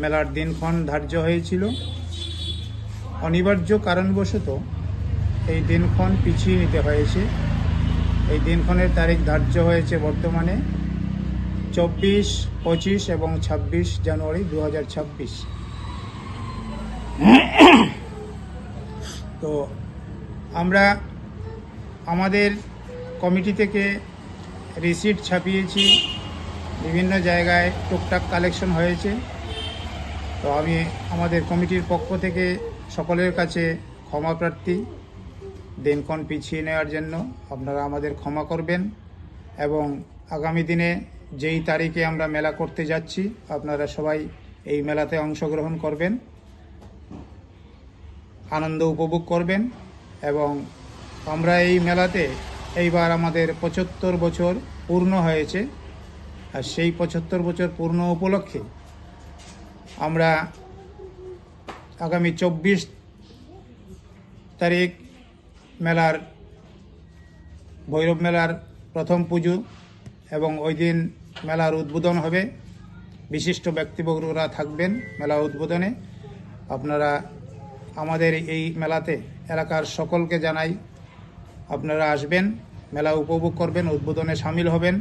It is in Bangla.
মেলার দিনক্ষণ ধার্য হয়েছিল। অনিবার্য কারণবশত এই দিনক্ষণ পিছিয়ে নিতে হয়েছে। এই দিনক্ষণের তারিখ ধার্য হয়েছে বর্তমানে চব্বিশ, পঁচিশ এবং ছাব্বিশ জানুয়ারি দু হাজার ছাব্বিশ। তো আমরা আমাদের কমিটি থেকে রিসিট ছাপিয়েছি। বিভিন্ন জায়গায় টুকটাক কালেকশন হয়েছে। তো আমি আমাদের কমিটির পক্ষ থেকে সকলের কাছে ক্ষমা প্রার্থী। দিনক্ষণ পিছিয়ে নেওয়ার জন্য আপনারা আমাদের ক্ষমা করবেন এবং আগামী দিনে যেই তারিখে আমরা মেলা করতে যাচ্ছি, আপনারা সবাই এই মেলাতে অংশগ্রহণ করবেন, আনন্দ উপভোগ করবেন এবং আমরা এই মেলাতে এইবার আমাদের পঁচাত্তর বছর পূর্ণ হয়েছে। আর সেই পঁচাত্তর বছর পূর্ণ উপলক্ষে আমরা আগামী চব্বিশ তারিখ মেলার, ভৈরব মেলার প্রথম পুজো এবং ওই দিন মেলার উদ্বোধন হবে। বিশিষ্ট ব্যক্তিবর্গরা থাকবেন মেলা উদ্বোধনে। আপনারা আমাদের এই মেলাতে, এলাকার সকলকে জানাই আপনারা আসবেন, মেলা উপভোগ করবেন, উদ্বোধনে সামিল হবেন।